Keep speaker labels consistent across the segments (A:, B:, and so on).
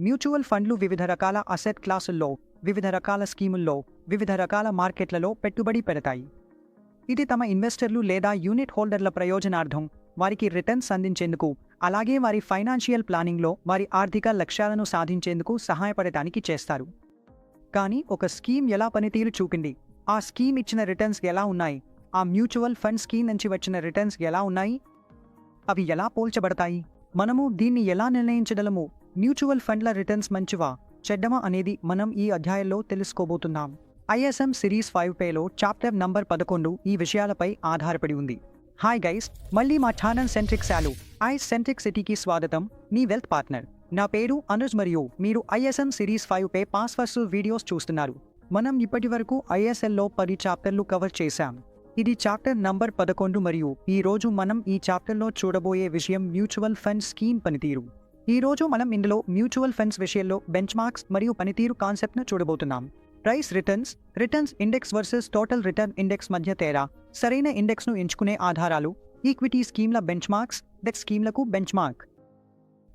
A: Mutual ఫండ్లు వివిధ రకాల అసెట్ క్లాసుల్లో వివిధ రకాల స్కీముల్లో వివిధ రకాల మార్కెట్లలో పెట్టుబడి పెడతాయి. ఇది తమ ఇన్వెస్టర్లు లేదా యూనిట్ హోల్డర్ల ప్రయోజనార్థం వారికి రిటర్న్స్ అందించేందుకు అలాగే వారి ఫైనాన్షియల్ ప్లానింగ్లో వారి ఆర్థిక లక్ష్యాలను సాధించేందుకు సహాయపడటానికి చేస్తారు. కానీ ఒక స్కీమ్ ఎలా పనితీరు చూపింది? ఆ స్కీమ్ ఇచ్చిన రిటర్న్స్ ఎలా ఉన్నాయి? ఆ మ్యూచువల్ ఫండ్ స్కీమ్ నుంచి వచ్చిన రిటర్న్స్ ఎలా ఉన్నాయి? అవి ఎలా పోల్చబడతాయి? మనము దీన్ని ఎలా నిర్ణయించగలము? మ్యూచువల్ ఫండ్ల రిటర్న్స్ మంచివా? చెడ్డమా అనేది మనం ఈ అధ్యాయంలో తెలుసుకోబోతున్నాం. ఐఎస్ఎం సిరీస్ ఫైవ్ పేలో చాప్టర్ నంబర్ పదకొండు ఈ విషయాలపై ఆధారపడి ఉంది. హాయ్ గైస్ మళ్ళీ మా ఛానల్ సెంట్రిక్ శాలు. ఐ సెంట్రిక్ సిటీకి స్వాగతం. మీ వెల్త్ పార్ట్నర్. నా పేరు అనుజ్ మరియు మీరు ISM series five pay pass first videos చూస్తున్నారు. మనం ఇప్పటి వరకు ఐఎస్ఎల్లో పది చాప్టర్లు కవర్ చేశాం. ఇది చాప్టర్ నంబర్ పదకొండు మరియు ఈ రోజు మనం ఈ చాప్టర్లో చూడబోయే విషయం మ్యూచువల్ ఫండ్ స్కీమ్ పనితీరు. ఈ రోజు మనం ఇందులో మ్యూచువల్ ఫండ్స్ విషయంలో బెంచ్ మార్క్స్ మరియు పనితీరు కాన్సెప్ట్ను చూడబోతున్నాం. Price returns returns index versus total return index మధ్య తేడా సరైన ఇండెక్స్ను ఎంచుకునే ఆధారాలు ఈక్విటీ స్కీమ్ల బెంచ్ మార్క్స్ డెక్ స్కీమ్లకు బెంచ్ మార్క్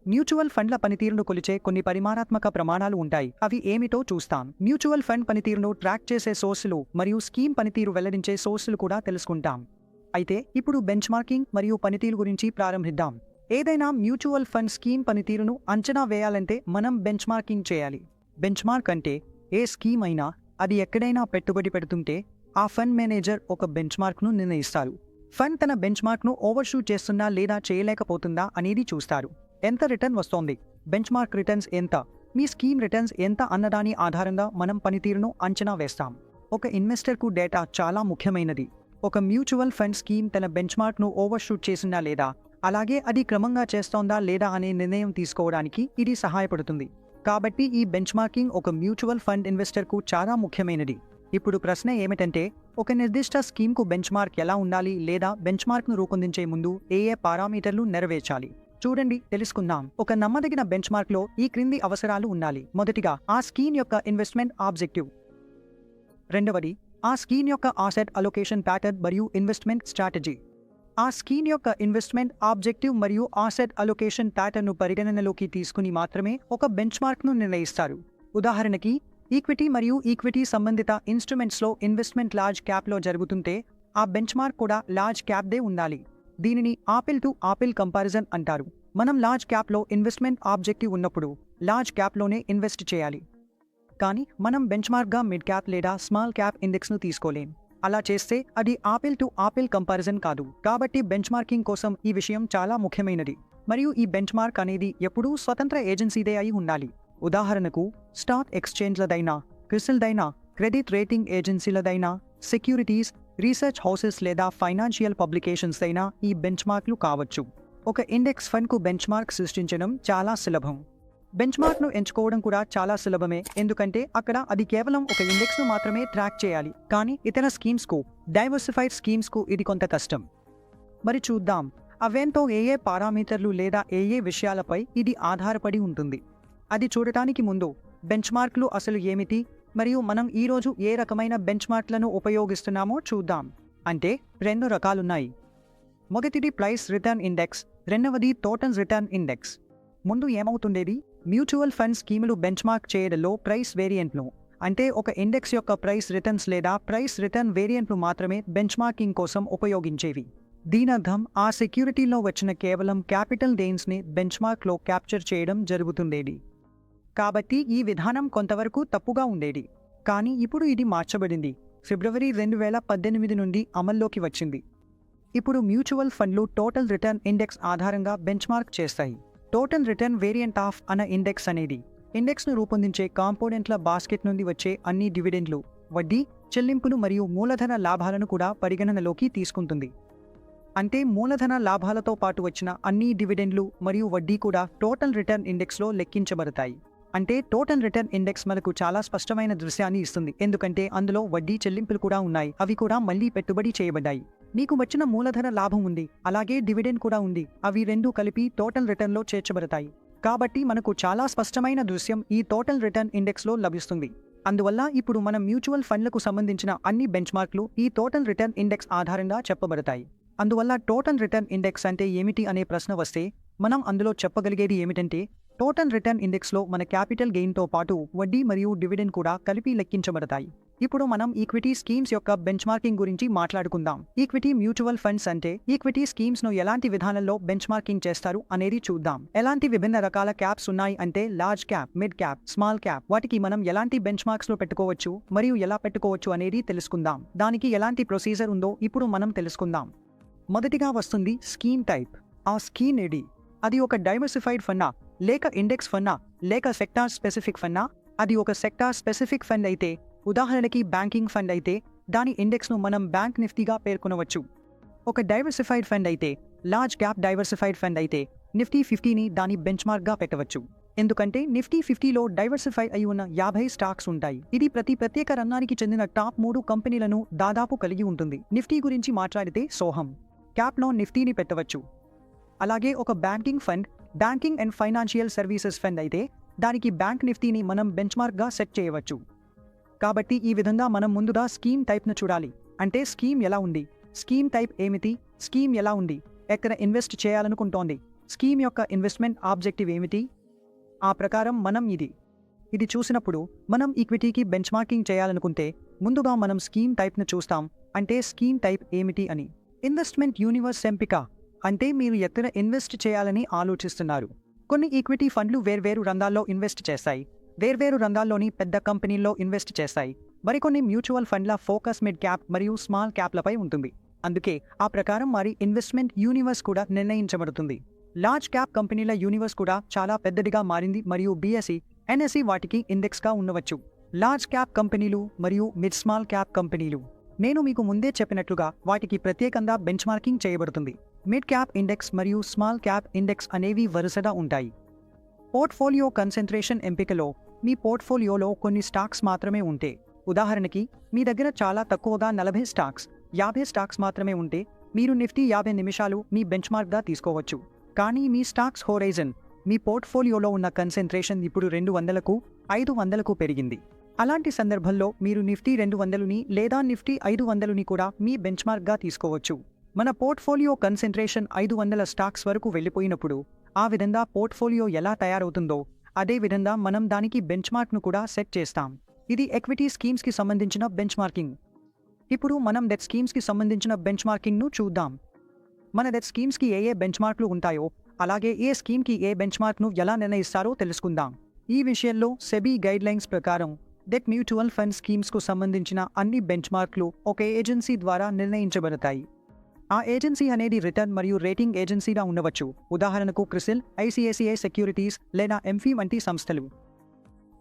A: మ్యూచువల్ ఫండ్ల పనితీరును కొలిచే కొన్ని పరిమాణాత్మక ప్రమాణాలు ఉంటాయి. అవి ఏమిటో చూస్తాం. మ్యూచువల్ ఫండ్ పనితీరును ట్రాక్ చేసే సోర్సులు మరియు స్కీమ్ పనితీరు వెల్లడించే సోర్సులు కూడా తెలుసుకుంటాం. అయితే ఇప్పుడు బెంచ్ మార్కింగ్ మరియు పనితీరు గురించి ప్రారంభిద్దాం. ఏదైనా మ్యూచువల్ ఫండ్ స్కీమ్ పనితీరును అంచనా వేయాలంటే మనం బెంచ్ మార్కింగ్ చేయాలి. బెంచ్ మార్క్ అంటే ఏ స్కీమ్ అయినా అది ఎక్కడైనా పెట్టుబడి పెడుతుంటే ఆ ఫండ్ మేనేజర్ ఒక బెంచ్ మార్క్ను నిర్ణయిస్తారు. ఫండ్ తన బెంచ్ మార్క్ను ఓవర్షూట్ చేస్తున్నా లేదా చేయలేకపోతుందా అనేది చూస్తారు. ఎంత రిటర్న్ వస్తోంది? బెంచ్ మార్క్ రిటర్న్స్ ఎంత? మీ స్కీమ్ రిటర్న్స్ ఎంత అన్నదాని ఆధారంగా మనం పనితీరును అంచనా వేస్తాం. ఒక ఇన్వెస్టర్కు డేటా చాలా ముఖ్యమైనది. ఒక మ్యూచువల్ ఫండ్ స్కీమ్ తన బెంచ్ మార్క్ను ఓవర్షూట్ చేసిందా లేదా అలాగే అది క్రమంగా చేస్తోందా లేదా అనే నిర్ణయం తీసుకోవడానికి ఇది సహాయపడుతుంది. కాబట్టి ఈ బెంచ్ మార్కింగ్ ఒక మ్యూచువల్ ఫండ్ ఇన్వెస్టర్కు చాలా ముఖ్యమైనది. ఇప్పుడు ప్రశ్న ఏమిటంటే ఒక నిర్దిష్ట స్కీమ్కు బెంచ్ మార్క్ ఎలా ఉండాలి లేదా బెంచ్ మార్క్ను రూపొందించే ముందు ఏ ఏ పారామీటర్లు నెరవేర్చాలి? చూడండి తెలుసుకుందాం. ఒక నమ్మదగిన బెంచ్ మార్క్లో ఈ క్రింది అవసరాలు ఉండాలి. మొదటిగా ఆ స్కీమ్ యొక్క ఇన్వెస్ట్మెంట్ ఆబ్జెక్టివ్. రెండవది ఆ స్కీమ్ యొక్క ఆసెట్ అలొకేషన్ ప్యాటర్న్ మరియు ఇన్వెస్ట్మెంట్ స్ట్రాటజీ. ఆ స్కీమ్ యొక్క ఇన్వెస్ట్మెంట్ ఆబ్జెక్టివ్ మరియు ఆసెట్ అలొకేషన్ ప్యాటర్న్ను పరిగణనలోకి తీసుకుని మాత్రమే ఒక బెంచ్ మార్క్ను నిర్ణయిస్తారు. ఉదాహరణకి ఈక్విటీ మరియు ఈక్విటీ సంబంధిత ఇన్స్ట్రుమెంట్స్లో ఇన్వెస్ట్మెంట్ లార్జ్ క్యాప్లో జరుగుతుంటే ఆ బెంచ్ మార్క్ కూడా లార్జ్ క్యాప్దే ఉండాలి. దీనిని ఆపిల్ టు ఆపిల్ కంపారిజన్ అంటారు. మనం లార్జ్ క్యాప్లో ఇన్వెస్ట్మెంట్ ఆబ్జెక్టివ్ ఉన్నప్పుడు లార్జ్ క్యాప్లోనే ఇన్వెస్ట్ చేయాలి. కానీ మనం బెంచ్ మార్క్గా మిడ్ క్యాప్ లేదా స్మాల్ క్యాప్ ఇండెక్స్ను తీసుకోలేం. అలా చేస్తే అది ఆపిల్ టు ఆపిల్ కంపారిజన్ కాదు. కాబట్టి బెంచ్ మార్కింగ్ కోసం ఈ విషయం చాలా ముఖ్యమైనది. మరియు ఈ బెంచ్ మార్క్ అనేది ఎప్పుడూ స్వతంత్ర ఏజెన్సీదే అయి ఉండాలి. ఉదాహరణకు స్టాక్ ఎక్స్చేంజ్లదైనా క్రిసిల్దైనా క్రెడిట్ రేటింగ్ ఏజెన్సీలదైనా సెక్యూరిటీస్ రీసెర్చ్ హౌసెస్ లేదా ఫైనాన్షియల్ పబ్లికేషన్స్ అయినా ఈ బెంచ్ మార్క్లు కావచ్చు. ఒక ఇండెక్స్ ఫండ్కు బెంచ్ మార్క్ సృష్టించడం చాలా సులభం. బెంచ్ మార్క్ను ఎంచుకోవడం కూడా చాలా సులభమే ఎందుకంటే అక్కడ అది కేవలం ఒక ఇండెక్స్ను మాత్రమే ట్రాక్ చేయాలి. కానీ ఇతర స్కీమ్స్కు డైవర్సిఫైడ్ స్కీమ్స్కు ఇది కొంత కష్టం. మరి చూద్దాం అవేంతో ఏ ఏ పారామీటర్లు లేదా ఏ ఏ విషయాలపై ఇది ఆధారపడి ఉంటుంది. అది చూడటానికి ముందు బెంచ్ మార్క్లు అసలు ఏమిటి? మరియు మనం ఈరోజు ఏ రకమైన బెంచ్ మార్క్లను ఉపయోగిస్తున్నామో చూద్దాం. అంటే రెండు రకాలున్నాయి. మొదటిది ప్రైస్ రిటర్న్ ఇండెక్స్ రెండవది టోటల్ రిటర్న్ ఇండెక్స్. ముందు ఏమవుతుండేది? మ్యూచువల్ ఫండ్ స్కీములు బెంచ్ మార్క్ చేయడంలో ప్రైస్ వేరియంట్ను అంటే ఒక ఇండెక్స్ యొక్క ప్రైస్ రిటర్న్స్ లేదా ప్రైస్ రిటర్న్ వేరియంట్లు మాత్రమే బెంచ్ మార్కింగ్ కోసం ఉపయోగించేవి. దీనర్థం ఆ సెక్యూరిటీలో వచ్చిన కేవలం క్యాపిటల్ గెయిన్స్ని బెంచ్ మార్క్లో క్యాప్చర్ చేయడం జరుగుతుండేది. కాబట్టి ఈ విధానం కొంతవరకు తప్పుగా ఉండేది. కానీ ఇప్పుడు ఇది మార్చబడింది. ఫిబ్రవరి రెండు వేల పద్దెనిమిది నుండి అమల్లోకి వచ్చింది. ఇప్పుడు మ్యూచువల్ ఫండ్లు టోటల్ రిటర్న్ ఇండెక్స్ ఆధారంగా బెంచ్ మార్క్ చేస్తాయి. టోటల్ రిటర్న్ వేరియంట్ ఆఫ్ అన్న ఇండెక్స్ అనేది. ఇండెక్స్ను రూపొందించే కాంపోనెంట్ల బాస్కెట్ నుండి వచ్చే అన్ని డివిడెండ్లు వడ్డీ చెల్లింపులు మరియు మూలధన లాభాలను కూడా పరిగణనలోకి తీసుకుంటుంది. అంటే మూలధన లాభాలతో పాటు వచ్చిన అన్ని డివిడెండ్లు మరియు వడ్డీ కూడా టోటల్ రిటర్న్ ఇండెక్స్లో లెక్కించబడతాయి. అంటే టోటల్ రిటర్న్ ఇండెక్స్ మనకు చాలా స్పష్టమైన దృశ్యాన్ని ఇస్తుంది. ఎందుకంటే అందులో వడ్డీ చెల్లింపులు కూడా ఉన్నాయి. అవి కూడా మళ్ళీ పెట్టుబడి చేయబడ్డాయి. మీకు వచ్చిన మూలధన లాభం ఉంది అలాగే డివిడెండ్ కూడా ఉంది. అవి రెండూ కలిపి టోటల్ రిటర్న్లో చేర్చబడతాయి. కాబట్టి మనకు చాలా స్పష్టమైన దృశ్యం ఈ టోటల్ రిటర్న్ ఇండెక్స్లో లభిస్తుంది. అందువల్ల ఇప్పుడు మనం మ్యూచువల్ ఫండ్లకు సంబంధించిన అన్ని బెంచ్ మార్క్లు ఈ టోటల్ రిటర్న్ ఇండెక్స్ ఆధారంగా చెప్పబడతాయి. అందువల్ల టోటల్ రిటర్న్ ఇండెక్స్ అంటే ఏమిటి అనే ప్రశ్న వస్తే మనం అందులో చెప్పగలిగేది ఏమిటంటే టోటల్ రిటర్న్ ఇండెక్స్లో మన క్యాపిటల్ గెయిన్తో పాటు వడ్డీ మరియు డివిడెండ్ కూడా కలిపి లెక్కించబడతాయి. ఇప్పుడు మనం ఈక్విటీ స్కీమ్స్ యొక్క బెంచ్ మార్కింగ్ గురించి మాట్లాడుకుందాం. ఈక్విటీ మ్యూచువల్ ఫండ్స్ అంటే ఈక్విటీ స్కీమ్స్ను ఎలాంటి విధానంలో బెంచ్ మార్కింగ్ చేస్తారు అనేది చూద్దాం. ఎలాంటి విభిన్న రకాల క్యాప్స్ ఉన్నాయి అంటే large cap mid cap small cap వాటికి మనం ఎలాంటి బెంచ్ మార్క్స్లో పెట్టుకోవచ్చు మరియు ఎలా పెట్టుకోవచ్చు అనేది తెలుసుకుందాం. దానికి ఎలాంటి ప్రొసీజర్ ఉందో ఇప్పుడు మనం తెలుసుకుందాం. మొదటిగా వస్తుంది స్కీమ్ టైప్. ఆ స్కీమ్ ఏడి అది ఒక డైవర్సిఫైడ్ ఫన్నా లేక ఇండెక్స్ ఫన్నా లేక సెక్టార్ స్పెసిఫిక్ ఫన్నా అది ఒక సెక్టార్ స్పెసిఫిక్ ఫండ్ అయితే ఉదాహరణకి బ్యాంకింగ్ ఫండ్ అయితే దాని ఇండెక్స్ను మనం బ్యాంక్ నిఫ్టీగా పేర్కొనవచ్చు. ఒక డైవర్సిఫైడ్ ఫండ్ అయితే లార్జ్ క్యాప్ డైవర్సిఫైడ్ ఫండ్ అయితే నిఫ్టీ ఫిఫ్టీని దాని బెంచ్ మార్క్గా పెట్టవచ్చు. ఎందుకంటే నిఫ్టీ ఫిఫ్టీలో డైవర్సిఫై అయి ఉన్న యాభై స్టాక్స్ ఉంటాయి. ఇది ప్రతి ప్రత్యేక రంగానికి చెందిన టాప్ మూడు కంపెనీలను దాదాపు కలిగి ఉంటుంది. నిఫ్టీ గురించి మాట్లాడితే సోహం. క్యాప్లో నిఫ్టీని పెట్టవచ్చు. అలాగే ఒక banking fund banking and financial services fund అయితే దానికి బ్యాంక్ నిఫ్టీని మనం బెంచ్ మార్క్గా సెట్ చేయవచ్చు. కాబట్టి ఈ విధంగా మనం ముందుగా స్కీమ్ టైప్ను చూడాలి. అంటే స్కీమ్ ఎలా ఉంది? స్కీమ్ టైప్ ఏమిటి? స్కీమ్ ఎలా ఉంది? ఎక్కడ ఇన్వెస్ట్ చేయాలనుకుంటోంది? స్కీమ్ యొక్క ఇన్వెస్ట్మెంట్ ఆబ్జెక్టివ్ ఏమిటి? ఆ ప్రకారం మనం ఇది. ఇది చూసినప్పుడు మనం ఈక్విటీకి బెంచ్ మార్కింగ్ చేయాలనుకుంటే ముందుగా మనం స్కీమ్ టైప్ను చూస్తాం. అంటే స్కీమ్ టైప్ ఏమిటి అని. ఇన్వెస్ట్మెంట్ యూనివర్స్ ఎంపిక. అంటే మీరు ఎక్కడ ఇన్వెస్ట్ చేయాలని ఆలోచిస్తున్నారు. కొన్ని ఈక్విటీ ఫండ్లు వేర్వేరు రంగాల్లో ఇన్వెస్ట్ చేస్తాయి. వేర్వేరు రంగాల్లోని పెద్ద కంపెనీల్లో ఇన్వెస్ట్ చేస్తాయి. మరికొన్ని మ్యూచువల్ ఫండ్ల ఫోకస్ మిడ్ క్యాప్ మరియు స్మాల్ క్యాప్లపై ఉంటుంది. అందుకే ఆ ప్రకారం మరి ఇన్వెస్ట్మెంట్ యూనివర్స్ కూడా నిర్ణయించబడుతుంది. లార్జ్ క్యాప్ కంపెనీల యూనివర్స్ కూడా చాలా పెద్దదిగా మారింది మరియు బీఎస్ఈ ఎన్ఎస్ఈ వాటికి ఇండెక్స్గా ఉండవచ్చు. లార్జ్ క్యాప్ కంపెనీలు మరియు మిడ్ స్మాల్ క్యాప్ కంపెనీలు. నేను మీకు ముందే చెప్పినట్లుగా వాటికి ప్రత్యేకంగా బెంచ్ మార్కింగ్ చేయబడుతుంది. మిడ్ క్యాప్ ఇండెక్స్ మరియు స్మాల్ క్యాప్ ఇండెక్స్ అనేవి వరుసగా ఉంటాయి. పోర్ట్ఫోలియో కన్సెంట్రేషన్ ఎంపికలో మీ పోర్ట్ఫోలియోలో కొన్ని స్టాక్స్ మాత్రమే ఉంటే ఉదాహరణకి మీ దగ్గర చాలా తక్కువగా నలభై స్టాక్స్ యాభై స్టాక్స్ మాత్రమే ఉంటే మీరు నిఫ్టీ యాభై నిమిషాలు మీ బెంచ్మార్క్గా తీసుకోవచ్చు. కానీ మీ స్టాక్స్ హోరైజన్ మీ పోర్ట్ఫోలియోలో ఉన్న కన్సెంట్రేషన్ ఇప్పుడు రెండు వందలకు ఐదు వందలకు పెరిగింది. అలాంటి సందర్భంలో మీరు నిఫ్టీ రెండు వందలుని లేదా నిఫ్టీ ఐదు వందలుని కూడా మీ బెంచ్మార్క్గా తీసుకోవచ్చు. మన పోర్ట్ఫోలియో కన్సెంట్రేషన్ ఐదు వందల స్టాక్స్ వరకు వెళ్ళిపోయినప్పుడు ఆ విధంగా పోర్ట్ఫోలియో ఎలా తయారవుతుందో అదే విధంగా మనం దానికి బెంచ్ మార్క్ను కూడా సెట్ చేస్తాం. ఇది ఎక్విటీ స్కీమ్స్కి సంబంధించిన బెంచ్ మార్కింగ్ ఇప్పుడు మనం డెట్ స్కీమ్స్కి సంబంధించిన బెంచ్ మార్కింగ్ను చూద్దాం. మన డెట్ స్కీమ్స్కి ఏ ఏ బెంచ్ మార్క్లు ఉంటాయో అలాగే ఏ స్కీమ్కి ఏ బెంచ్ మార్క్ను ఎలా నిర్ణయిస్తారో తెలుసుకుందాం. ఈ విషయంలో సెబీ గైడ్లైన్స్ ప్రకారం డెట్ మ్యూచువల్ ఫండ్ స్కీమ్స్కు సంబంధించిన అన్ని బెంచ్ మార్క్లు ఒక ఏజెన్సీ ద్వారా నిర్ణయించబడతాయి. ఆ ఏజెన్సీ అనేది రిటర్న్ మరియు రేటింగ్ ఏజెన్సీగా ఉండవచ్చు. ఉదాహరణకు క్రిసిల్ ఐసిఐసిఐ సెక్యూరిటీస్ లేదా ఎంఫీ వంటి సంస్థలు.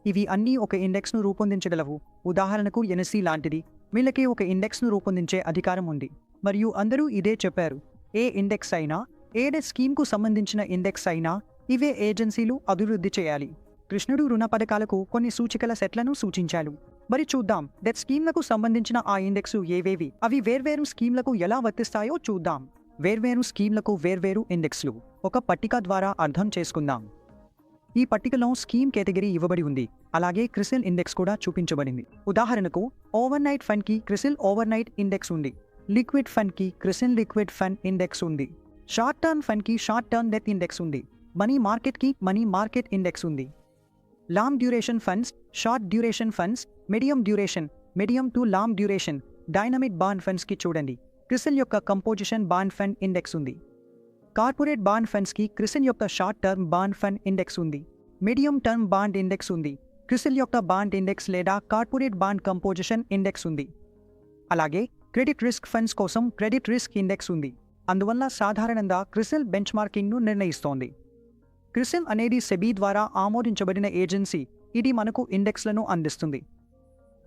A: ఇవి అన్నీ ఒక ఇండెక్స్ను రూపొందించగలవు. ఉదాహరణకు ఎన్ఎస్సీ లాంటిది. వీళ్ళకి ఒక ఇండెక్స్ను రూపొందించే అధికారం ఉంది. మరియు అందరూ ఇదే చెప్పారు. ఏ ఇండెక్స్ అయినా ఏడే స్కీమ్కు సంబంధించిన ఇండెక్స్ అయినా ఇవే ఏజెన్సీలు అభివృద్ధి చేయాలి. కృష్ణుడు రుణ పథకాలకు కొన్ని సూచికల సెట్లను సూచించాడు. మరి చూద్దాం. డెత్ స్కీమ్లకు సంబంధించిన ఆ ఇండెక్స్ ఏవేవి? అవి వేర్వేరు స్కీమ్లకు ఎలా వర్తిస్తాయో చూద్దాం. వేర్వేరు స్కీమ్లకు వేర్వేరు ఇండెక్స్లు. ఒక పట్టిక ద్వారా అర్థం చేసుకుందాం. ఈ పట్టికలో స్కీమ్ కేటగిరీ ఇవ్వబడి ఉంది. అలాగే క్రిసిల్ ఇండెక్స్ కూడా చూపించబడింది. ఉదాహరణకు ఓవర్ నైట్ ఫండ్కి క్రిసిల్ ఓవర్ నైట్ ఇండెక్స్ ఉంది. లిక్విడ్ ఫండ్కి క్రిసిల్ లిక్విడ్ ఫండ్ ఇండెక్స్ ఉంది. షార్ట్ టర్మ్ ఫండ్కి షార్ట్ టర్మ్ డెత్ ఇండెక్స్ ఉంది. మనీ మార్కెట్కి మనీ మార్కెట్ ఇండెక్స్ ఉంది. Long duration funds short duration funds medium duration medium to long duration dynamic bond ఫండ్స్కి చూడండి. క్రిసిల్ యొక్క composition bond fund index ఉంది. Corporate bond ఫండ్స్కి క్రిసిల్ యొక్క short term bond fund index ఉంది. Medium term bond index ఉంది. క్రిసిల్ యొక్క bond index లేదా corporate bond composition index ఉంది. అలాగే క్రెడిట్ రిస్క్ ఫండ్స్ కోసం క్రెడిట్ రిస్క్ ఇండెక్స్ ఉంది. అందువల్ల సాధారణంగా క్రిసిల్ బెంచ్ మార్కింగ్ను నిర్ణయిస్తోంది. క్రిసిమ్ అనేది సెబీ ద్వారా ఆమోదించబడిన ఏజెన్సీ. ఇది మనకు ఇండెక్స్లను అందిస్తుంది.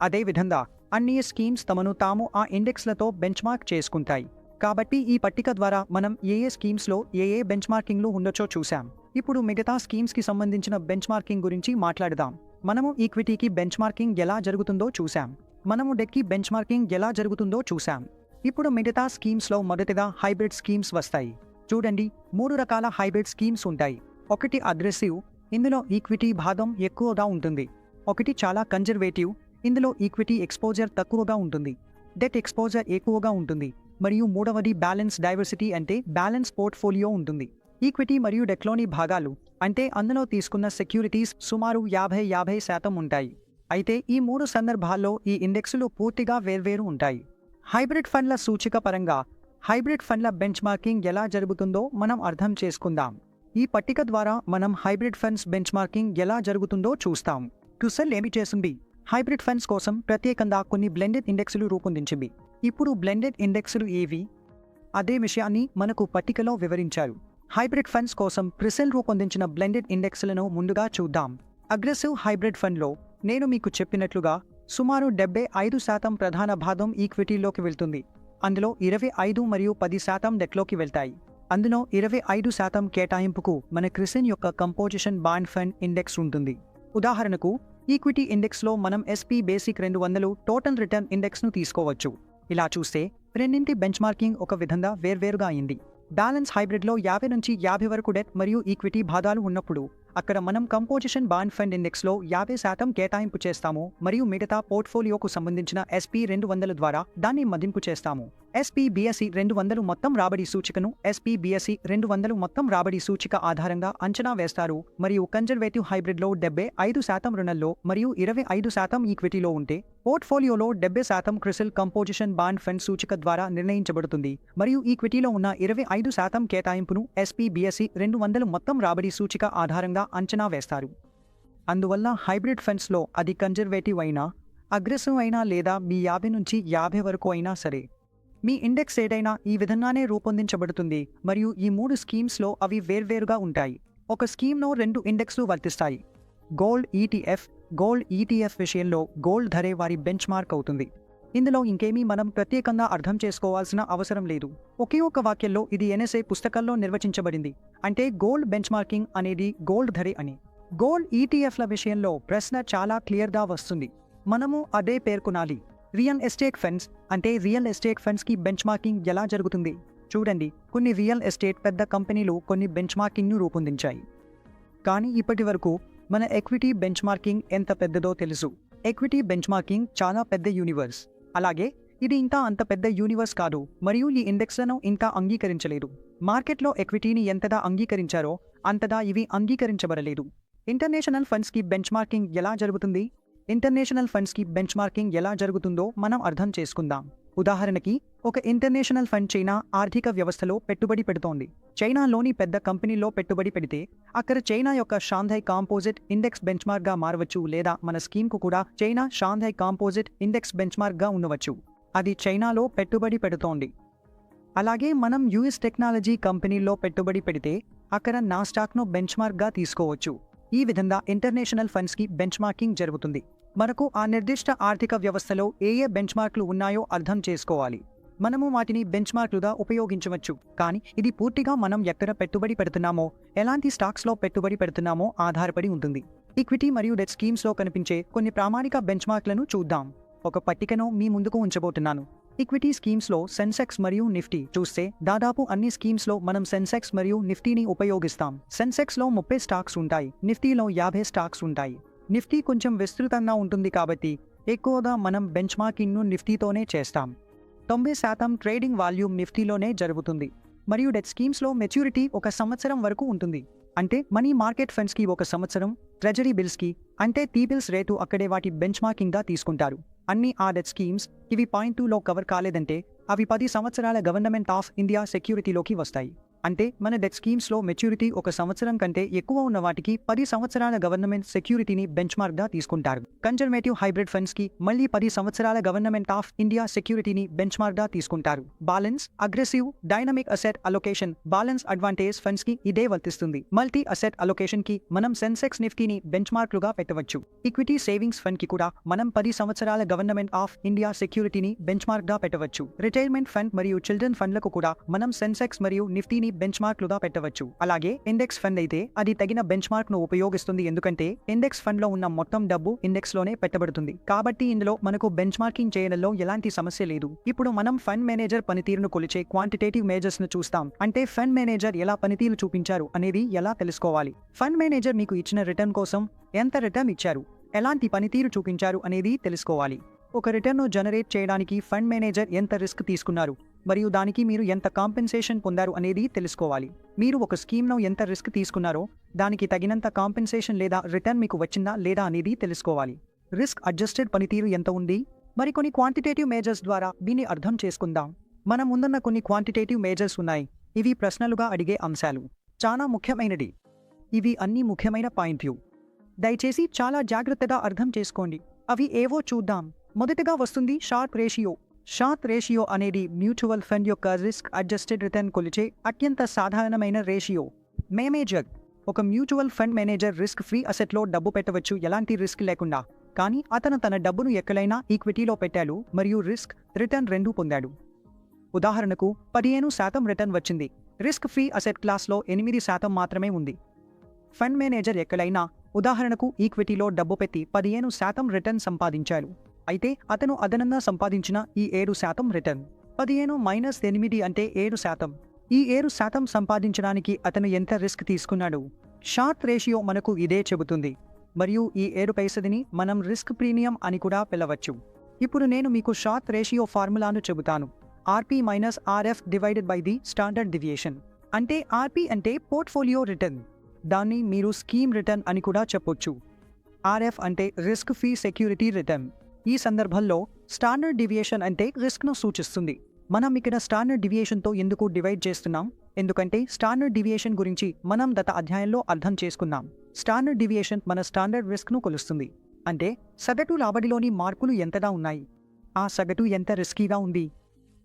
A: అదేవిధంగా అన్ని స్కీమ్స్ తమను తాము ఆ ఇండెక్స్లతో బెంచ్ మార్క్ చేసుకుంటాయి. కాబట్టి ఈ పట్టిక ద్వారా మనం ఏ ఏ స్కీమ్స్లో ఏ ఏ బెంచ్ మార్కింగ్లు ఉండొచ్చో చూశాం. ఇప్పుడు మిగతా స్కీమ్స్కి సంబంధించిన బెంచ్ మార్కింగ్ గురించి మాట్లాడదాం. మనము ఈక్విటీకి బెంచ్ మార్కింగ్ ఎలా జరుగుతుందో చూశాం. మనము డెట్కి బెంచ్ మార్కింగ్ ఎలా జరుగుతుందో చూశాం. ఇప్పుడు మిగతా స్కీమ్స్లో మొదటిగా హైబ్రిడ్ స్కీమ్స్ వస్తాయి. చూడండి మూడు రకాల హైబ్రిడ్ స్కీమ్స్ ఉంటాయి. ఒకటి అగ్రెసివ్ ఇందులో ఈక్విటీ భాగం ఎక్కువగా ఉంటుంది. ఒకటి చాలా కన్జర్వేటివ్ ఇందులో ఈక్విటీ ఎక్స్పోజర్ తక్కువగా ఉంటుంది. డెట్ ఎక్స్పోజర్ ఎక్కువగా ఉంటుంది. మరియు మూడవది బ్యాలెన్స్ డైవర్సిటీ అంటే బ్యాలెన్స్ పోర్ట్ఫోలియో ఉంటుంది. ఈక్విటీ మరియు డెక్లోని భాగాలు అంటే అందులో తీసుకున్న సెక్యూరిటీస్ సుమారు యాభై యాభై శాతం ఉంటాయి. అయితే ఈ మూడు సందర్భాల్లో ఈ ఇండెక్సులు పూర్తిగా వేర్వేరు ఉంటాయి. హైబ్రిడ్ ఫండ్ల సూచిక పరంగా హైబ్రిడ్ ఫండ్ల బెంచ్ మార్కింగ్ ఎలా జరుగుతుందో మనం అర్థం చేసుకుందాం. ఈ పట్టిక ద్వారా మనం హైబ్రిడ్ ఫండ్స్ బెంచ్ మార్కింగ్ ఎలా జరుగుతుందో చూస్తాం. క్రుసెల్ ఏమి చేసింది? హైబ్రిడ్ ఫండ్స్ కోసం ప్రత్యేకంగా కొన్ని బ్లెండెడ్ ఇండెక్సులు రూపొందించింది. ఇప్పుడు బ్లెండెడ్ ఇండెక్సులు ఏవి? అదే విషయాన్ని మనకు పట్టికలో వివరించారు. హైబ్రిడ్ ఫండ్స్ కోసం ప్రిసెల్ రూపొందించిన బ్లెండెడ్ ఇండెక్స్లను ముందుగా చూద్దాం. అగ్రెసివ్ హైబ్రిడ్ ఫండ్లో నేను మీకు చెప్పినట్లుగా సుమారు డెబ్బై ఐదు శాతం ప్రధాన భాగం ఈక్విటీలోకి వెళ్తుంది. అందులో ఇరవై ఐదు మరియు పది శాతం డెట్లోకి వెళ్తాయి. అందులో ఇరవై ఐదు శాతం కేటాయింపుకు మన క్రిసిన్ యొక్క కంపోజిషన్ బాండ్ ఫండ్ ఇండెక్స్ ఉంటుంది. ఉదాహరణకు ఈక్విటీ ఇండెక్స్లో మనం ఎస్పీ బేసిక్ రెండు వందలు టోటల్ రిటర్న్ ఇండెక్స్ను తీసుకోవచ్చు. ఇలా చూస్తే రెండింటి బెంచ్ మార్కింగ్ ఒక విధంగా వేర్వేరుగా అయింది. బ్యాలెన్స్ హైబ్రిడ్లో యాభై నుంచి యాభై వరకు డెట్ మరియు ఈక్విటీ భాగాలు ఉన్నప్పుడు అక్కడ మనం కంపోజిషన్ బాండ్ ఫండ్ ఇండెక్స్లో యాభై శాతం కేటాయింపు చేస్తాము మరియు మిగతా పోర్ట్ఫోలియోకు సంబంధించిన ఎస్పీ రెండు వందల ద్వారా దాన్ని మదింపు చేస్తాము. ఎస్పీ బీఎస్సీ రెండు వందలు మొత్తం రాబడి సూచికను ఎస్పీ బీఎస్సీ రెండు వందలు మొత్తం రాబడి సూచిక ఆధారంగా అంచనా వేస్తారు మరియు కన్జర్వేటివ్ హైబ్రిడ్లో డెబ్బై ఐదు శాతం రుణంలో మరియు ఇరవై ఐదు శాతం ఈక్విటీలో ఉంటే పోర్ట్ఫోలియోలో డెబ్బై శాతం క్రిసిల్ కంపోజిషన్ బాండ్ ఫండ్ సూచిక ద్వారా నిర్ణయించబడుతుంది మరియు ఈక్విటీలో ఉన్న ఇరవై ఐదు శాతం కేటాయింపును ఎస్పీ బీఎస్సీ రెండు వందలు మొత్తం రాబడి సూచిక ఆధారంగా అంచనా వేస్తారు. అందువల్ల హైబ్రిడ్ ఫండ్స్లో అది కన్జర్వేటివ్ అయినా అగ్రెసివ్ అయినా లేదా మీ యాభై నుంచి యాభై వరకు అయినా సరే. మీ ఇండెక్స్ ఏదైనా ఈ విధంగానే రూపొందించబడుతుంది మరియు ఈ మూడు స్కీమ్స్లో అవి వేర్వేరుగా ఉంటాయి. ఒక స్కీమ్లో రెండు ఇండెక్స్లు వర్తిస్తాయి. గోల్డ్ ఈటీఎఫ్ గోల్డ్ ఈటీఎఫ్ విషయంలో గోల్డ్ ధరే వారి బెంచ్ మార్క్ అవుతుంది. ఇందులో ఇంకేమీ మనం ప్రత్యేకంగా అర్థం చేసుకోవాల్సిన అవసరం లేదు. ఒకే ఒక వాక్యంలో ఇది ఎన్ఎస్ఏ పుస్తకాల్లో నిర్వచించబడింది. అంటే గోల్డ్ బెంచ్ మార్కింగ్ అనేది గోల్డ్ ధరే అని. గోల్డ్ ఈటీఎఫ్ల విషయంలో ప్రశ్న చాలా క్లియర్గా వస్తుంది. మనము అదే పేర్కొనాలి. రియల్ ఎస్టేట్ ఫండ్స్ అంటే రియల్ ఎస్టేట్ ఫండ్స్కి బెంచ్ మార్కింగ్ ఎలా జరుగుతుంది? చూడండి. కొన్ని రియల్ ఎస్టేట్ పెద్ద కంపెనీలు కొన్ని బెంచ్ మార్కింగ్ను రూపొందించాయి. కానీ ఇప్పటి వరకు మన ఎక్విటీ బెంచ్ మార్కింగ్ ఎంత పెద్దదో తెలుసు. ఎక్విటీ బెంచ్ మార్కింగ్ చాలా పెద్ద యూనివర్స్. అలాగే ఇది ఇంకా అంత పెద్ద యూనివర్స్ కాదు మరియు ఈ ఇండెక్స్లను ఇంకా అంగీకరించలేదు. మార్కెట్లో ఎక్విటీని ఎంతగా అంగీకరించారో అంతగా ఇవి అంగీకరించబడలేదు. ఇంటర్నేషనల్ ఫండ్స్కి బెంచ్ మార్కింగ్ ఎలా జరుగుతుంది? ఇంటర్నేషనల్ ఫండ్స్కి బెంచ్ మార్కింగ్ ఎలా జరుగుతుందో మనం అర్థం చేసుకుందాం. ఉదాహరణకి ఒక ఇంటర్నేషనల్ ఫండ్ చైనా ఆర్థిక వ్యవస్థలో పెట్టుబడి పెడుతోంది. చైనాలోని పెద్ద కంపెనీలో పెట్టుబడి పెడితే అక్కడ చైనా యొక్క షాంఘై కాంపోజిట్ ఇండెక్స్ బెంచ్మార్క్గా మారవచ్చు లేదా మన స్కీమ్కు కూడా చైనా షాంఘై కాంపోజిట్ ఇండెక్స్ బెంచ్మార్క్గా ఉండవచ్చు. అది చైనాలో పెట్టుబడి పెడుతోంది. అలాగే మనం యుఎస్ టెక్నాలజీ కంపెనీల్లో పెట్టుబడి పెడితే అక్కడ నా స్టాక్ను బెంచ్మార్క్గా తీసుకోవచ్చు. ఈ విధంగా ఇంటర్నేషనల్ ఫండ్స్కి బెంచ్ మార్కింగ్ జరుగుతుంది. మనకు ఆ నిర్దిష్ట ఆర్థిక వ్యవస్థలో ఏ ఏ బెంచ్ మార్కులు ఉన్నాయో అర్థం చేసుకోవాలి. మనము వాటిని బెంచ్ మార్కులుగా ఉపయోగించవచ్చు. కానీ ఇది పూర్తిగా మనం ఎక్కడ పెట్టుబడి పెడుతున్నామో ఎలాంటి స్టాక్స్లో పెట్టుబడి పెడుతున్నామో ఆధారపడి ఉంటుంది. ఈక్విటీ మరియు డెట్ స్కీమ్స్లో కనిపించే కొన్ని ప్రామాణిక బెంచ్ మార్క్లను చూద్దాం. ఒక పట్టికను మీ ముందుకు ఉంచబోతున్నాను. ఈక్విటీ స్కీమ్స్లో సెన్సెక్స్ మరియు నిఫ్టీ చూస్తే దాదాపు అన్ని స్కీమ్స్లో మనం సెన్సెక్స్ మరియు నిఫ్టీని ఉపయోగిస్తాం. సెన్సెక్స్లో ముప్పై స్టాక్స్ ఉంటాయి నిఫ్టీలో యాభై స్టాక్స్ ఉంటాయి. నిఫ్టీ కొంచెం విస్తృతంగా ఉంటుంది కాబట్టి ఎక్కువగా మనం బెంచ్ మార్కింగ్ను నిఫ్టీతోనే చేస్తాం. తొంభై శాతం ట్రేడింగ్ వాల్యూమ్ నిఫ్టీలోనే జరుగుతుంది. మరియు డెట్ స్కీమ్స్లో మెచ్యూరిటీ ఒక సంవత్సరం వరకు ఉంటుంది. అంటే మనీ మార్కెట్ ఫండ్స్కి ఒక సంవత్సరం ట్రెజరీ బిల్స్కి అంటే టీ బిల్స్ రేటు అక్కడే వాటి బెంచ్ మార్కింగ్గా తీసుకుంటారు. అన్ని ఆ డెట్ స్కీమ్స్ ఇవి పాయింట్ టూలో కవర్ కాలేదంటే అవి పది సంవత్సరాల గవర్నమెంట్ ఆఫ్ ఇండియా సెక్యూరిటీలోకి వస్తాయి. అంటే మన డెట్ స్కీమ్స్లో మెచ్యూరిటీ ఒక సంవత్సరం కంటే ఎక్కువ ఉన్న వాటికి పది సంవత్సరాల గవర్నమెంట్ సెక్యూరిటీని బెంచ్ మార్క్గా తీసుకుంటారు. కన్జర్వేటివ్ హైబ్రిడ్ ఫండ్స్కి మళ్ళీ పది సంవత్సరాల గవర్నమెంట్ ఆఫ్ ఇండియా సెక్యూరిటీని బెంచ్ మార్క్గా తీసుకుంటారు. Balance aggressive dynamic asset allocation balance advantage ఫండ్స్కి ఇదే వర్తిస్తుంది. మల్టీ అసెట్ అలొకేషన్కి మనం సెన్సెక్స్ నిఫ్టీని బెంచ్ మార్క్లుగా పెట్టవచ్చు. ఈక్విటీ సేవింగ్స్ ఫండ్కి కూడా మనం పది సంవత్సరాల గవర్నమెంట్ ఆఫ్ ఇండియా సెక్యూరిటీని బెంచ్ మార్క్గా పెట్టవచ్చు. రిటైర్మెంట్ ఫండ్ మరియు చిల్డ్రన్ ఫండ్లకు కూడా మనం సెన్సెక్స్ మరియు నిఫ్టీని బెంచ్ మార్క్లుగా పెట్టవచ్చు. అలాగే ఇండెక్స్ ఫండ్ అయితే అది తగిన బెంచ్ మార్క్ను ఉపయోగిస్తుంది. ఎందుకంటే ఇండెక్స్ ఫండ్లో ఉన్న మొత్తం డబ్బు ఇండెక్స్లోనే పెట్టబడుతుంది. కాబట్టి ఇందులో మనకు బెంచ్ మార్కింగ్ చేయడంలో ఎలాంటి సమస్య లేదు. ఇప్పుడు మనం ఫండ్ మేనేజర్ పనితీరును కొలిచే క్వాంటిటేటివ్ మేజర్స్ను చూస్తాం. అంటే ఫండ్ మేనేజర్ ఎలా పనితీరు చూపించారు అనేది ఎలా తెలుసుకోవాలి? ఫండ్ మేనేజర్ మీకు ఇచ్చిన రిటర్న్ కోసం ఎంత రిటర్న్ ఇచ్చారు? ఎలాంటి పనితీరు చూపించారు అనేది తెలుసుకోవాలి. ఒక రిటర్న్ను జనరేట్ చేయడానికి ఫండ్ మేనేజర్ ఎంత రిస్క్ తీసుకున్నారు? మరియు దానికి మీరు ఎంత కాంపెన్సేషన్ పొందారు అనేది తెలుసుకోవాలి. మీరు ఒక స్కీమ్లో ఎంత రిస్క్ తీసుకున్నారో దానికి తగినంత కాంపెన్సేషన్ లేదా రిటర్న్ మీకు వచ్చిందా లేదా అనేది తెలుసుకోవాలి. రిస్క్ అడ్జస్టెడ్ పనితీరు ఎంత ఉంది? మరికొన్ని క్వాంటిటేటివ్ మేజర్స్ ద్వారా దీన్ని అర్థం చేసుకుందాం. మన ముందున్న కొన్ని క్వాంటిటేటివ్ మేజర్స్ ఉన్నాయి. ఇవి ప్రశ్నలుగా అడిగే అంశాలు. చాలా ముఖ్యమైనది. ఇవి అన్ని ముఖ్యమైన పాయింట్లు. దయచేసి చాలా జాగ్రత్తగా అర్థం చేసుకోండి. అవి ఏవో చూద్దాం. మొదటగా వస్తుంది షార్ప్ రేషియో. షార్ప్ రేషియో అనేది మ్యూచువల్ ఫండ్ యొక్క రిస్క్ అడ్జస్టెడ్ రిటర్న్ కొలిచే అత్యంత సాధారణమైన రేషియో. మేనేజర్ ఒక mutual fund manager risk free అసెట్లో డబ్బు పెట్టవచ్చు ఎలాంటి రిస్క్ లేకుండా. కానీ అతను తన డబ్బును ఎక్కడైనా ఈక్విటీలో పెట్టాడు మరియు రిస్క్ రిటర్న్ రెండూ పొందాడు. ఉదాహరణకు పదిహేను శాతం రిటర్న్ వచ్చింది. రిస్క్ ఫ్రీ అసెట్ క్లాస్లో ఎనిమిది శాతం మాత్రమే ఉంది. ఫండ్ మేనేజర్ ఎక్కడైనా ఉదాహరణకు ఈక్విటీలో డబ్బు పెట్టి పదిహేను శాతం రిటర్న్ సంపాదించాడు అయితే అతను అదనంగా సంపాదించిన ఈ ఏడు శాతం రిటర్న్ పదిహేను మైనస్ ఎనిమిది అంటే ఏడు శాతం. ఈ ఏడు శాతం సంపాదించడానికి అతను ఎంత రిస్క్ తీసుకున్నాడు? షార్ట్ రేషియో మనకు ఇదే చెబుతుంది. మరియు ఈ ఏడు పైసదిని మనం రిస్క్ ప్రీమియం అని కూడా పిలవచ్చు. ఇప్పుడు నేను మీకు షార్ట్ రేషియో ఫార్ములాను చెబుతాను. RP minus RF divided by the standard deviation అంటే ఆర్పి అంటే పోర్ట్ఫోలియో రిటర్న్ దాన్ని మీరు స్కీమ్ రిటర్న్ అని కూడా చెప్పొచ్చు. ఆర్ఎఫ్ అంటే రిస్క్ ఫీ సెక్యూరిటీ రిటర్న్ ఈ సందర్భంలో స్టాండర్డ్ డివియేషన్ అంటే రిస్క్ను సూచిస్తుంది. మనం ఇక్కడ స్టాండర్డ్ డివియేషన్తో ఎందుకు డివైడ్ చేస్తున్నాం? ఎందుకంటే స్టాండర్డ్ డివియేషన్ గురించి మనం గత అధ్యాయంలో అర్థం చేసుకున్నాం. స్టాండర్డ్ డివియేషన్ మన స్టాండర్డ్ రిస్క్ను కొలుస్తుంది. అంటే సగటు రాబడిలోని మార్కులు ఎంతగా ఉన్నాయి? ఆ సగటు ఎంత రిస్కీగా ఉంది?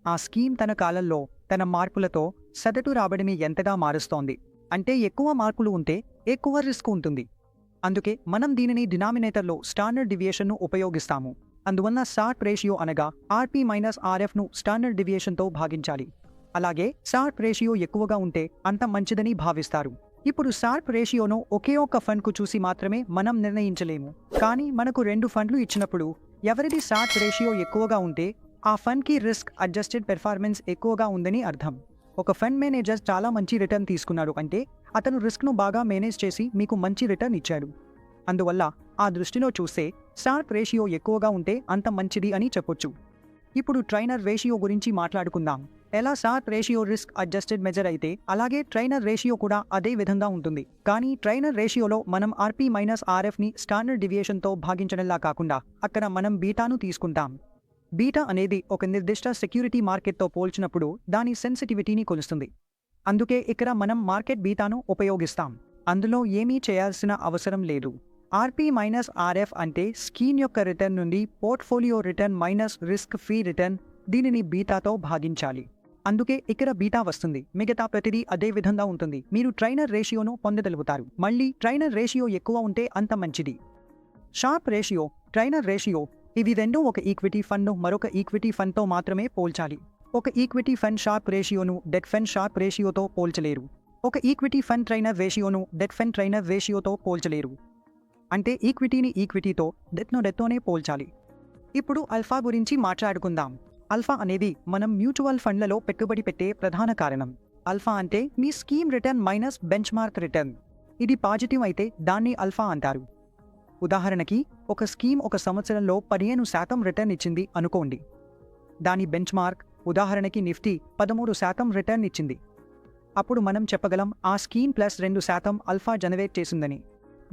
A: ఆ స్కీమ్ తన కాలంలో తన మార్పులతో సగటు రాబడిని ఎంతగా మారుస్తోంది? అంటే ఎక్కువ మార్కులు ఉంటే ఎక్కువ రిస్క్ ఉంటుంది. అందుకే మనం దీనిని డినామినేటర్లో స్టాండర్డ్ డివియేషన్ను ఉపయోగిస్తాము. అందువల్ల సార్ట్ రేషియో అనగా ఆర్పీ మైనస్ ఆర్ఎఫ్ను స్టాండర్డ్ డివియేషన్తో భాగించాలి. అలాగే సార్ట్ రేషియో ఎక్కువగా ఉంటే అంత మంచిదని భావిస్తారు. ఇప్పుడు సార్ప్ రేషియోను ఒకే ఒక్క ఫండ్కు చూసి మాత్రమే మనం నిర్ణయించలేము. కానీ మనకు రెండు ఫండ్లు ఇచ్చినప్పుడు ఎవరిది సార్ట్ రేషియో ఎక్కువగా ఉంటే ఆ ఫండ్కి రిస్క్ అడ్జస్టెడ్ పెర్ఫార్మెన్స్ ఎక్కువగా ఉందని అర్థం. ఒక ఫండ్ మేనేజర్ చాలా మంచి రిటర్న్ తీసుకున్నాడు అంటే అతను రిస్క్ను బాగా మేనేజ్ చేసి మీకు మంచి రిటర్న్ ఇచ్చాడు. అందువల్ల ఆ దృష్టిలో చూస్తే స్టార్క్ రేషియో ఎక్కువగా ఉంటే అంత మంచిది అని చెప్పొచ్చు. ఇప్పుడు ట్రైనర్ రేషియో గురించి మాట్లాడుకుందాం. ఎలా Sharpe ratio risk adjusted measure అయితే అలాగే ట్రైనర్ రేషియో కూడా అదే విధంగా ఉంటుంది. కానీ ట్రైనర్ రేషియోలో మనం ఆర్పీ మైనస్ ఆర్ఎఫ్ని స్టాండర్డ్ డివియేషన్తో భాగించడంలా కాకుండా అక్కడ మనం బీటాను తీసుకుంటాం. బీటా అనేది ఒక నిర్దిష్ట సెక్యూరిటీ మార్కెట్తో పోల్చినప్పుడు దాని సెన్సిటివిటీని కొలుస్తుంది. అందుకే ఇక్కడ మనం మార్కెట్ బీటాను ఉపయోగిస్తాం. అందులో ఏమీ చేయాల్సిన అవసరం లేదు. ఆర్పీ మైనస్ ఆర్ఎఫ్ అంటే స్కీమ్ యొక్క రిటర్న్ నుండి portfolio return minus risk free return దీనిని బీటాతో భాగించాలి. అందుకే ఇక్కడ బీటా వస్తుంది. మిగతా ప్రతిదీ అదే విధంగా ఉంటుంది. మీరు ట్రైనర్ రేషియోను పొందగలుగుతారు. మళ్ళీ ట్రైనర్ రేషియో ఎక్కువ ఉంటే అంత మంచిది. షార్ప్ రేషియో ట్రైనర్ రేషియో ఇవి రెండూ ఒక ఈక్విటీ ఫండ్ను మరొక ఈక్విటీ ఫండ్తో మాత్రమే పోల్చాలి. ఒక ఈక్విటీ ఫండ్ షార్ప్ రేషియోను డెట్ ఫండ్ షార్ప్ రేషియోతో పోల్చలేరు. ఒక ఈక్విటీ ఫండ్ ట్రైనర్ రేషియోను డెట్ ఫండ్ ట్రైనర్ రేషియోతో పోల్చలేరు. అంటే ఈక్విటీని ఈక్విటీతో డెత్ను డెత్తోనే పోల్చాలి. ఇప్పుడు అల్ఫా గురించి మాట్లాడుకుందాం. అల్ఫా అనేది మనం మ్యూచువల్ ఫండ్లలో పెట్టుబడి పెట్టే ప్రధాన కారణం. అల్ఫా అంటే మీ scheme return minus benchmark return. ఇది పాజిటివ్ అయితే దాన్ని అల్ఫా అంటారు. ఉదాహరణకి ఒక స్కీమ్ ఒక సంవత్సరంలో పదిహేను శాతం రిటర్న్ ఇచ్చింది అనుకోండి. దాని బెంచ్ మార్క్ ఉదాహరణకి నిఫ్టీ పదమూడు శాతం రిటర్న్ ఇచ్చింది. అప్పుడు మనం చెప్పగలం ఆ స్కీమ్ ప్లస్ రెండు శాతం అల్ఫా జనరేట్ చేసిందని.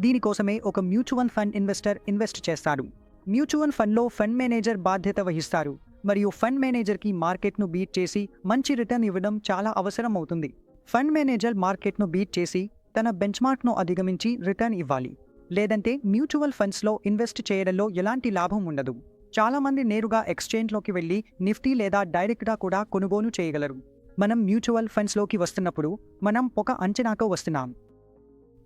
A: దీనికోసమే ఒక మ్యూచువల్ ఫండ్ ఇన్వెస్టర్ ఇన్వెస్ట్ చేస్తాడు. మ్యూచువల్ ఫండ్లో ఫండ్ మేనేజర్ బాధ్యత వహిస్తారు. మరియు ఫండ్ మేనేజర్కి మార్కెట్ను బీట్ చేసి మంచి రిటర్న్ ఇవ్వడం చాలా అవసరం అవుతుంది ఫండ్ మేనేజర్ మార్కెట్ను బీట్ చేసి తన బెంచ్మార్క్ను అధిగమించి రిటర్న్ ఇవ్వాలి. లేదంటే మ్యూచువల్ ఫండ్స్లో ఇన్వెస్ట్ చేయడంలో ఎలాంటి లాభం ఉండదు. చాలామంది నేరుగా ఎక్స్చేంజ్లోకి వెళ్ళి నిఫ్టీ లేదా డైరెక్ట్గా కూడా కొనుగోలు చేయగలరు. మనం మ్యూచువల్ ఫండ్స్లోకి వస్తున్నప్పుడు మనం ఒక అంచనాకు వస్తున్నాం.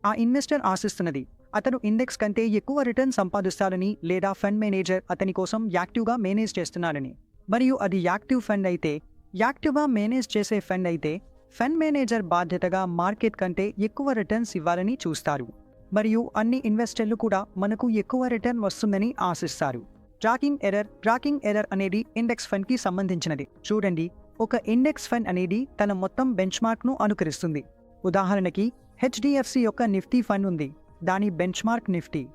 A: ఆ ఇన్వెస్టర్ ఆశిస్తున్నది. అతను ఇండెక్స్ కంటే ఎక్కువ రిటర్న్ సంపాదిస్తాడని లేదా ఫండ్ మేనేజర్ అతని కోసం యాక్టివ్గా మేనేజ్ చేస్తున్నాడని. మరియు అది యాక్టివ్ ఫండ్ అయితే యాక్టివ్గా మేనేజ్ చేసే ఫండ్ అయితే ఫండ్ మేనేజర్ బాధ్యతగా మార్కెట్ కంటే ఎక్కువ రిటర్న్స్ ఇవ్వాలని చూస్తారు. మరియు అన్ని ఇన్వెస్టర్లు కూడా మనకు ఎక్కువ రిటర్న్ వస్తుందని ఆశిస్తారు. ట్రాకింగ్ ఎర్రర్ ట్రాకింగ్ ఎర్రర్ అనేది ఇండెక్స్ ఫండ్కి సంబంధించినది. చూడండి ఒక ఇండెక్స్ ఫండ్ అనేది తన మొత్తం బెంచ్ మార్క్ను అనుకరిస్తుంది. ఉదాహరణకి హెచ్డిఎఫ్సి యొక్క నిఫ్టీ ఫండ్ ఉంది. దాని బెంచ్మార్క్ నిఫ్టీ.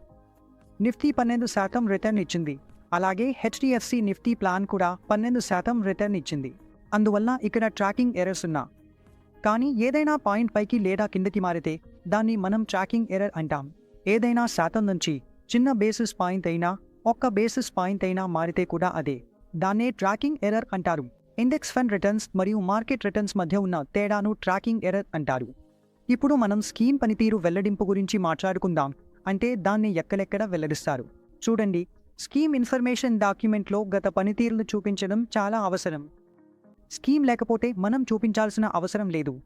A: నిఫ్టీ పన్నెండు శాతం రిటర్న్ ఇచ్చింది. అలాగే హెచ్డిఎఫ్సి నిఫ్టీ ప్లాన్ కూడా పన్నెండు శాతం రిటర్న్ ఇచ్చింది. అందువల్ల ఇక్కడ ట్రాకింగ్ ఎర్రర్స్ ఉన్నా కానీ ఏదైనా పాయింట్ పైకి లేదా కిందకి మారితే దాన్ని మనం ట్రాకింగ్ ఎర్రర్ అంటాం. ఏదైనా శాతం నుంచి చిన్న బేసిస్ పాయింట్ అయినా ఒక్క బేసిస్ పాయింట్ అయినా మారితే కూడా అదే. దాన్నే ట్రాకింగ్ ఎర్రర్ అంటారు. ఇండెక్స్ ఫండ్ రిటర్న్స్ మరియు మార్కెట్ రిటర్న్స్ మధ్య ఉన్న తేడాను ట్రాకింగ్ ఎర్రర్ అంటారు. ఇప్పుడు మనం స్కీమ్ పనితీరు వెల్లడింపు గురించి మాట్లాడుకుందాం. అంటే దాన్ని ఎక్కడెక్కడ వెల్లడిస్తారు? చూడండి. స్కీమ్ ఇన్ఫర్మేషన్ డాక్యుమెంట్లో గత పనితీరును చూపించడం చాలా అవసరం. స్కీమ్ లేకపోతే మనం చూపించాల్సిన అవసరం లేదు.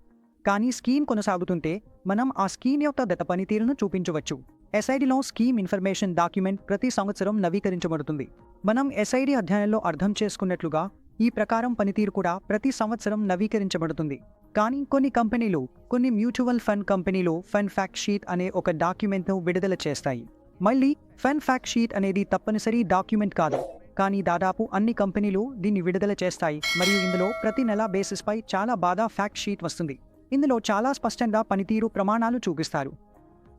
A: కానీ స్కీమ్ కొనసాగుతుంటే మనం ఆ స్కీమ్ యొక్క గత పనితీరును చూపించవచ్చు. ఎస్ఐడిలో స్కీమ్ ఇన్ఫర్మేషన్ డాక్యుమెంట్ ప్రతి సంవత్సరం నవీకరించబడుతుంది. మనం ఎస్ఐడి అధ్యయనంలో అర్థం చేసుకున్నట్లుగా ఈ ప్రకారం పనితీరు కూడా ప్రతి సంవత్సరం నవీకరించబడుతుంది. కానీ కొన్ని కంపెనీలు కొన్ని మ్యూచువల్ ఫండ్ కంపెనీలు ఫండ్ ఫ్యాక్ట్ షీట్ అనే ఒక డాక్యుమెంట్ను విడుదల చేస్తాయి. మళ్ళీ ఫండ్ ఫ్యాక్ట్ షీట్ అనేది తప్పనిసరి డాక్యుమెంట్ కాదు. కానీ దాదాపు అన్ని కంపెనీలు దీన్ని విడుదల చేస్తాయి. మరియు ఇందులో ప్రతి నెల బేసిస్పై చాలా బాగా ఫ్యాక్ట్ షీట్ వస్తుంది. ఇందులో చాలా స్పష్టంగా పనితీరు ప్రమాణాలు చూపిస్తారు.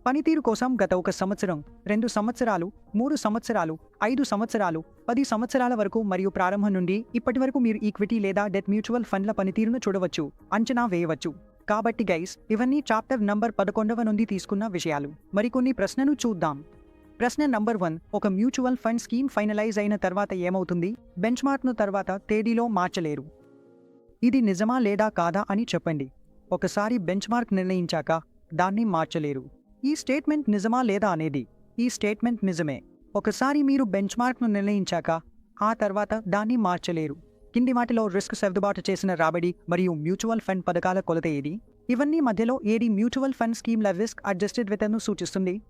A: పనితీరు కోసం గత ఒక సంవత్సరం రెండు సంవత్సరాలు మూడు సంవత్సరాలు ఐదు సంవత్సరాలు పది సంవత్సరాల వరకు మరియు ప్రారంభం నుండి ఇప్పటి వరకు మీరు ఈక్విటీ లేదా డెట్ మ్యూచువల్ ఫండ్ల పనితీరును చూడవచ్చు అంచనా వేయవచ్చు. కాబట్టి గైస్ ఇవన్నీ చాప్టర్ నంబర్ పదకొండవ నుండి తీసుకున్న విషయాలు. మరికొన్ని ప్రశ్నను చూద్దాం. ప్రశ్న నంబర్ వన్ ఒక మ్యూచువల్ ఫండ్ స్కీమ్ ఫైనలైజ్ అయిన తర్వాత ఏమవుతుంది? బెంచ్మార్క్ను తర్వాత తేదీలో మార్చలేరు. ఇది నిజమా లేదా కాదా అని చెప్పండి. ఒకసారి బెంచ్ మార్క్ నిర్ణయించాక దాన్ని మార్చలేరు. ఈ స్టేట్మెంట్ నిజమా లేదా అనేది? ఈ స్టేట్మెంట్ నిజమే. ఒకసారి మీరు బెంచ్ మార్క్ను నిర్ణయించాక ఆ తర్వాత దాన్ని మార్చలేరు. కింది వాటిలో రిస్క్ సర్దుబాటు చేసిన రాబడి మరియు మ్యూచువల్ ఫండ్ పథకాల కొలత ఏది? ఇవన్నీ మధ్యలో ఏది మ్యూచువల్ ఫండ్ స్కీమ్ల రిస్క్ అడ్జస్టెడ్ రిటర్న్ను సూచిస్తుంది?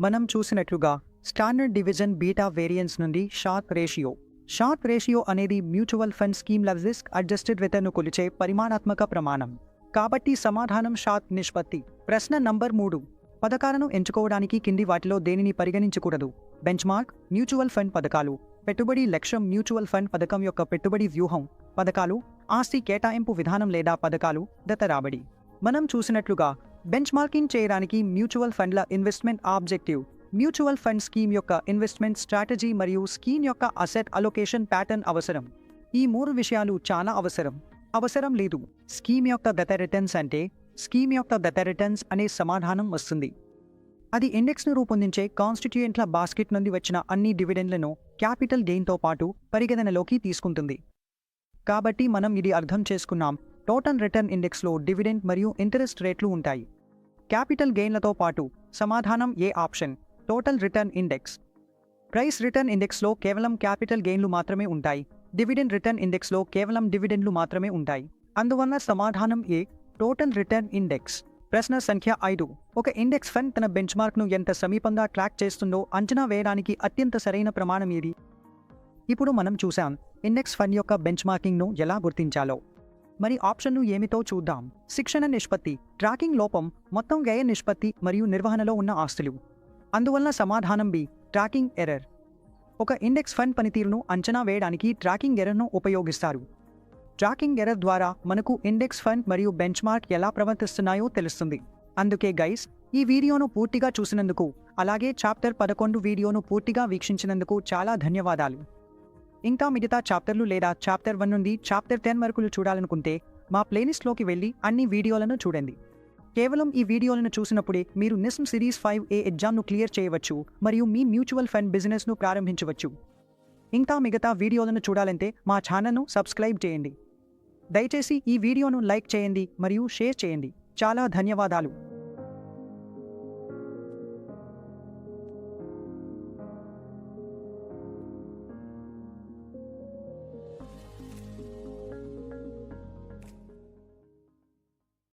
A: మనం చూసినట్లుగా స్టాండర్డ్ డివిజన్ బీటా వేరియన్స్ నుండి షార్క్ రేషియో. షార్ప్ రేషియో అనేది మ్యూచువల్ ఫండ్ స్కీమ్ల రిస్క్ అడ్జస్టెడ్ రిటర్న్ను కొలిచే పరిమాణాత్మక ప్రమాణం. కాబట్టి సమాధానం షాత్ నిష్పత్తి. ప్రశ్న నంబర్ మూడు. పథకాలను ఎంచుకోవడానికి కింది వాటిలో దేనిని పరిగణించకూడదు? బెంచ్మార్క్ మ్యూచువల్ ఫండ్ పథకాలు. పెట్టుబడి లక్ష్యం మ్యూచువల్ ఫండ్ పథకం యొక్క పెట్టుబడి వ్యూహం. పథకాలు ఆస్తి కేటాయింపు విధానం లేదా పథకాలు దత రాబడి. మనం చూసినట్లుగా బెంచ్ మార్కింగ్ చేయడానికి మ్యూచువల్ ఫండ్ల investment objective. Mutual fund scheme యొక్క ఇన్వెస్ట్మెంట్ స్ట్రాటజీ మరియు స్కీమ్ యొక్క అసెట్ అలొకేషన్ ప్యాటర్న్ అవసరం. ఈ మూడు విషయాలు చాలా అవసరం. అవసరం లేదు. స్కీమ్ యొక్క గత రిటర్న్స్ అంటే స్కీమ్ యొక్క గత రిటర్న్స్ అనే సమాధానం వస్తుంది. అది ఇండెక్స్ను రూపొందించే కాన్స్టిట్యూయెంట్ల బాస్కెట్ నుండి వచ్చిన అన్ని డివిడెండ్లను క్యాపిటల్ గెయిన్తో పాటు పరిగణనలోకి తీసుకుంటుంది. కాబట్టి మనం ఇది అర్థం చేసుకున్నాం టోటల్ రిటర్న్ ఇండెక్స్లో డివిడెండ్ మరియు ఇంటరెస్ట్ రేట్లు ఉంటాయి. క్యాపిటల్ గెయిన్లతో పాటు సమాధానం ఏ option total return index price return ఇండెక్స్లో కేవలం క్యాపిటల్ గెయిన్లు మాత్రమే ఉంటాయి డివిడెండ్ రిటర్న్ ఇండెక్స్లో కేవలం డివిడెండ్లు మాత్రమే ఉంటాయి. అందువల్ల సమాధానం ఏ టోటల్ రిటర్న్ ఇండెక్స్ ప్రశ్న సంఖ్య ఐదు. ఒక ఇండెక్స్ ఫండ్ తన బెంచ్మార్క్ను ఎంత సమీపంగా ట్రాక్ చేస్తుందో అంచనా వేయడానికి అత్యంత సరైన ప్రమాణం ఏది? ఇప్పుడు మనం చూసాం ఇండెక్స్ ఫండ్ యొక్క బెంచ్ మార్కింగ్ను ఎలా గుర్తించాలో. మరి ఆప్షన్ను ఏమిటో చూద్దాం? శిక్షణ నిష్పత్తి ట్రాకింగ్ లోపం మొత్తం వ్యయ నిష్పత్తి మరియు నిర్వహణలో ఉన్న ఆస్తులు. అందువల్ల సమాధానం బి ట్రాకింగ్ ఎర్రర్ ఒక ఇండెక్స్ ఫండ్ పనితీరును అంచనా వేయడానికి ట్రాకింగ్ ఎర్రర్ను ఉపయోగిస్తారు. ట్రాకింగ్ ఎర్రర్ ద్వారా మనకు ఇండెక్స్ ఫండ్ మరియు బెంచ్ మార్క్ ఎలా ప్రవర్తిస్తున్నాయో తెలుస్తుంది. అందుకే గైస్ ఈ వీడియోను పూర్తిగా చూసినందుకు అలాగే చాప్టర్ పదకొండు వీడియోను పూర్తిగా వీక్షించినందుకు చాలా ధన్యవాదాలు. ఇంకా మిగతా చాప్టర్లు లేదా చాప్టర్ వన్ నుండి చాప్టర్ టెన్ వరకులు చూడాలనుకుంటే మా ప్లేలిస్ట్లోకి వెళ్ళి అన్ని వీడియోలను చూడండి. కేవలం ఈ వీడియోలను చూసినప్పుడే మీరు నిస్మ్ సిరీస్ ఫైవ్ ఏ ఎగ్జామ్ను క్లియర్ చేయవచ్చు మరియు మీ మ్యూచువల్ ఫండ్ బిజినెస్ను ప్రారంభించవచ్చు. ఇంకా మిగతా వీడియోలను చూడాలంటే మా ఛానల్ను సబ్స్క్రైబ్ చేయండి. దయచేసి ఈ వీడియోను లైక్ చేయండి మరియు షేర్ చేయండి. చాలా ధన్యవాదాలు.